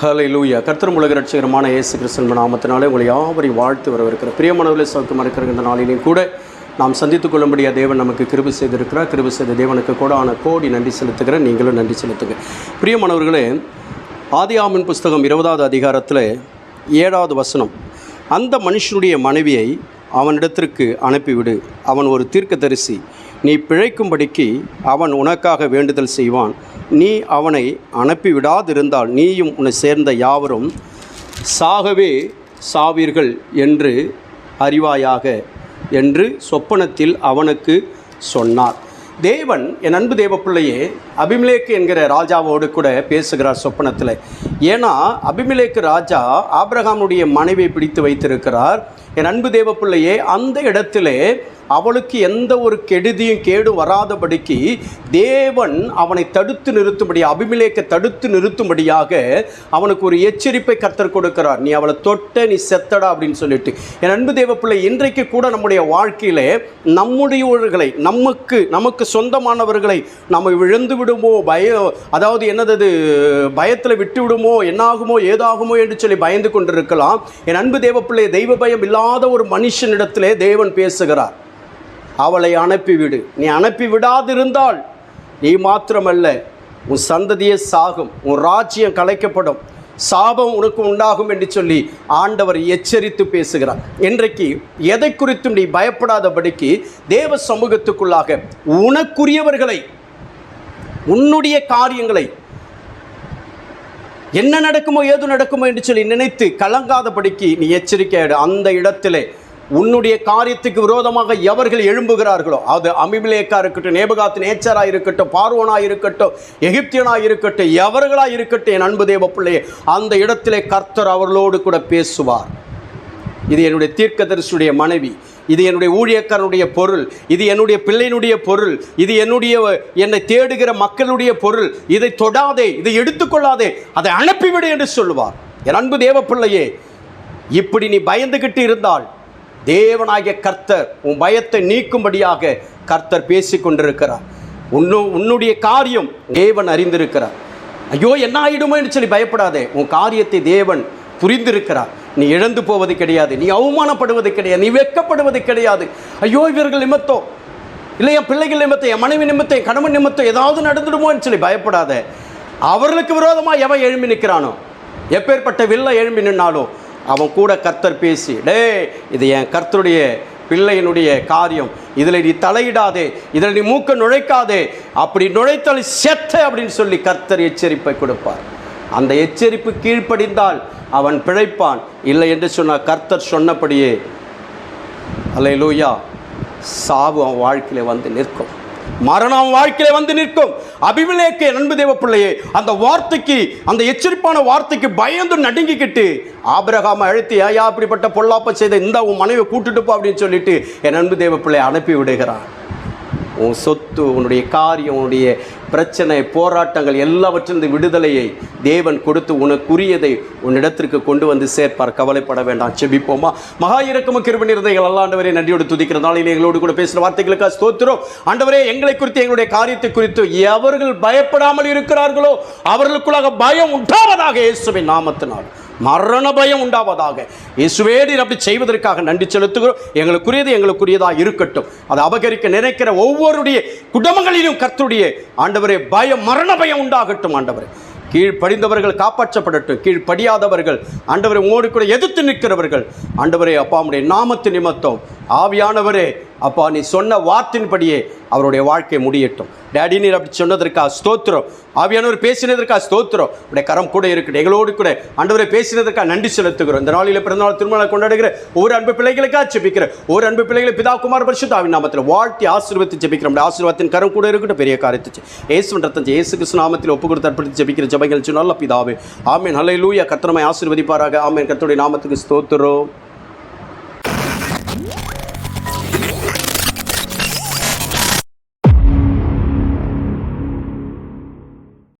ஹலை லூயா கர்த்தர் உலக ரட்சகரமான இயேசு கிறிஸ்தன் நாமத்தினாலே உங்களை யாவரை வாழ்த்து வரவிருக்கிற பிரியமானவர்களே சௌக்கியமாக இருக்கிற இந்த நாளிலையும் கூட நாம் சந்தித்துக் கொள்ளும்படியா தேவன் நமக்கு கிருபை செய்திருக்கிறார். கிருபை செய்த தேவனுக்கு கோடான கோடி நன்றி செலுத்துகிறேன். நீங்களும் நன்றி செலுத்துங்க பிரியமானவர்களே ஆதியாமின் புஸ்தகம் இருபதாவது அதிகாரத்தில் ஏழாவது வசனம். அந்த மனுஷனுடைய மனைவியை அவனிடத்திற்கு அனுப்பிவிடு. அவன் ஒரு தீர்க்கதரிசி. நீ பிழைக்கும்படிக்கு அவன் உனக்காக வேண்டுதல் செய்வான். நீ அவனை அனுப்பிவிடாதிருந்தால் நீயும் உன்னை சேர்ந்த யாவரும் சாகவே சாவீர்கள் என்று அறிவாயாக என்று சொப்பனத்தில் அவனுக்கு சொன்னார். தேவன் என் அன்பு தேவப்பிள்ளையே அபிமலேக்கு என்கிற ராஜாவோடு கூட பேசுகிறார் சொப்பனத்தில். ஏன்னா அபிமிலேக்கு ராஜா ஆப்ரஹாமுடைய மனைவியை பிடித்து வைத்திருக்கிறார். என் அன்பு தேவ பிள்ளையே அந்த இடத்திலே அவளுக்கு எந்த ஒரு கெடுதியும் கேடு வராதபடிக்கு தேவன் அவனை தடுத்து நிறுத்தும்படி அபிமிலேக்க தடுத்து நிறுத்தும்படியாக அவனுக்கு ஒரு எச்சரிப்பை கர்த்தர் கொடுக்கிறார். நீ அவளை தொட்ட நீ செத்தடா அப்படின்னு சொல்லிட்டு. என் அன்பு தேவ பிள்ளை இன்றைக்கு கூட நம்முடைய வாழ்க்கையிலே நம்முடையவர்களை நமக்கு நமக்கு சொந்தமானவர்களை நம்ம விழுந்து விடுமோ பய அதாவது என்னது பயத்தில் விட்டு விடுமோ என்னாகுமோ ஏதாகுமோ என்று சொல்லி பயந்து கொண்டிருக்கலாம். என் அன்பு தேவப்பிள்ளை தெய்வ பயம் இல்லாத ஒரு மனுஷனிடத்திலே தேவன் பேசுகிறார். அவளை அனுப்பிவிடு. நீ அனுப்பி விடாதிருந்தால் நீ மாத்திரமல்ல உன் சந்ததியே சாகும் உன் ராஜ்யம் கலைக்கப்படும் சாபம் உனக்கு உண்டாகும் என்று சொல்லி ஆண்டவர் எச்சரித்து பேசுகிறார். இன்றைக்கு எதை குறித்தும் நீ பயப்படாதபடிக்கு தேவ சமூகத்துக்குள்ளாக உனக்குரியவர்களை உன்னுடைய காரியங்களை என்ன நடக்குமோ ஏது நடக்குமோ என்று சொல்லி நினைத்து கலங்காதபடிக்கு நீ எச்சரிக்கையாடு அந்த இடத்திலே உன்னுடைய காரியத்துக்கு விரோதமாக எவர்கள் எழும்புகிறார்களோ அது அமிபிலேக்கா இருக்கட்டும் நேபகாத்து நேச்சராக இருக்கட்டும் பார்வோனாக இருக்கட்டும் எகிப்தியனாக இருக்கட்டும் எவர்களாக இருக்கட்டும் என் அன்பு தேவ பிள்ளையே அந்த இடத்திலே கர்த்தர் அவர்களோடு கூட பேசுவார். இது என்னுடைய தீர்க்கதரிசுடைய மனைவி இது என்னுடைய ஊழியக்காரனுடைய பொருள். இது என்னுடைய பிள்ளையினுடைய பொருள். இது என்னுடைய என்னை தேடுகிற மக்களுடைய பொருள். இதை தொடாதே இதை எடுத்துக்கொள்ளாதே அதை அனுப்பிவிடு என்று சொல்லுவார். என் அன்பு தேவ பிள்ளையே இப்படி நீ பயந்துகிட்டு இருந்தால் தேவனாகிய கர்த்தர் உன் பயத்தை நீக்கும்படியாக கர்த்தர் பேசி கொண்டிருக்கிறார். உன்னு உன்னுடைய காரியம் தேவன் அறிந்திருக்கிறார். ஐயோ என்ன ஆயிடுமோ என்று சொல்லி பயப்படாதே. உன் காரியத்தை தேவன் புரிந்திருக்கிறார். நீ இழந்து போவது கிடையாது. நீ அவமானப்படுவது கிடையாது. நீ வெட்கப்படுவது கிடையாது. ஐயோ இவர்கள் நிமித்தம். இல்லை என் பிள்ளைகள் நிமித்தம் என் மனைவி நிமித்தம் என் கணவன் நிமித்தம் ஏதாவது நடந்துடுமோன்னு சொல்லி பயப்படாத. அவர்களுக்கு விரோதமாக எவன் எழும்பி நிற்கிறானோ? எப்பேற்பட்ட வில்ல எழும்பி நின்னாலும் அவன் கூட கர்த்தர் பேசி டே இது என் கர்த்தருடைய பிள்ளையினுடைய காரியம். இதில் நீ தலையிடாதே. இதில் நீ மூக்க நுழைக்காதே. அப்படி நுழைத்தால் செத்த அப்படின்னு சொல்லி கர்த்தர் எச்சரிப்பை கொடுப்பார். அந்த எச்சரிப்பு கீழ்ப்படிந்தால் அவன் பிழைப்பான். இல்லை என்று சொன்னால் கர்த்தர் சொன்னபடியே. அல்லேலூயா. சாவு அவன் வாழ்க்கையில் வந்து நிற்கும். மரணம் அவன் வாழ்க்கையில வந்து நிற்கும். அபிவிலேக்கு நண்பு தேவ பிள்ளையே அந்த வார்த்தைக்கு அந்த எச்சரிப்பான வார்த்தைக்கு பயந்து நடுங்கிக்கிட்டு ஆபிரகாம அழுத்தி ஐயா அப்படிப்பட்ட பொல்லாப்ப செய்த இந்த உன் மனைவி கூட்டுட்டு போ அப்படின்னு சொல்லிட்டு என் நண்பு தேவ பிள்ளையை அனுப்பி விடுகிறான். உன் சொத்து உன்னுடைய காரியம் உன்னுடைய பிரச்சனை போராட்டங்கள் எல்லாவற்றிலிருந்து விடுதலையை தேவன் கொடுத்து உனக்குரியதை உன்னிடத்திற்கு கொண்டு வந்து சேர்ப்பார். கவலைப்பட வேண்டாம் செபிப்போமா? மகா இறக்கம கிருப நிறதைகள் அல்ல நன்றியோடு துதிக்கிற நாளில் எங்களோடு கூட பேசுகிற வார்த்தைகளுக்காக ஸ்தோத்திரம். ஆண்டவரே எங்களை குறித்து எங்களுடைய காரியத்தை குறித்து எவர்கள் பயப்படாமல் இருக்கிறார்களோ அவர்களுக்குள்ளாக பயம் உண்டாவதாக இயேசுவின் நாமத்தினால். மரண பயம் உண்டாவதாக. இயேசுவே நீர் அப்படி செய்வதற்காக நன்றி செலுத்துகிறோம். எங்களுக்குரியது எங்களுக்குரியதாக இருக்கட்டும். அதை அபகரிக்க நினைக்கிற ஒவ்வொருடைய குடும்பங்களிலும் கர்த்துடைய ஆண்டவரே பயம் மரண பயம் உண்டாகட்டும் ஆண்டவரே. கீழ்ப்படிந்தவர்கள் காப்பாற்றப்படட்டும். கீழ்ப்படியாதவர்கள் ஆண்டவரை உங்களோடு கூட எதிர்த்து நிற்கிறவர்கள். ஆண்டவரே அப்பா உடைய நாமத்து நிமித்தம். ஆவியானவரே அப்பா நீ சொன்ன வார்த்தையின்படியே அவருடைய வாழ்க்கை முடியட்டும். டேடி நீர் அப்படி சொன்னதற்காக ஸ்தோத்திரம். ஆவியானவர் பேசினதற்காக ஸ்தோத்திரம். உடைய கரம் கூட இருக்கட்டும். எங்களோடு கூட ஆண்டவரை பேசினதற்காக நன்றி செலுத்துகிறோம். இந்த நாளில் பிறந்தநாள் திருமணம் கொண்டாடுகிற ஒரு அன்பு பிள்ளைகளுக்காக ஜெபிக்கிற ஒரு அன்பு பிள்ளைகளை பிதா குமார் பரிசுத்த ஆவின் நாமத்தில் வாழ்த்தி ஆசீர்வத்தை ஜெபிக்கிறோம். நம்முடைய ஆசீர்வாதத்தின் கரம் கூட இருக்கட்டும். பெரிய காரியத்தை ஏசு ரத்தம் ஏசு கிருஷ்ண நாமத்தில் ஒப்பு கொடுத்து அர்ப்பணித்து ஜெபிக்கிற ஜபங்கள் நல்ல பிதாவே. ஆமேன். ஹலை லூயா கத்திரமை ஆசீர்வதிப்பாராக. ஆமேன். கத்தோடைய நாமத்துக்கு ஸ்தோத்திரம்.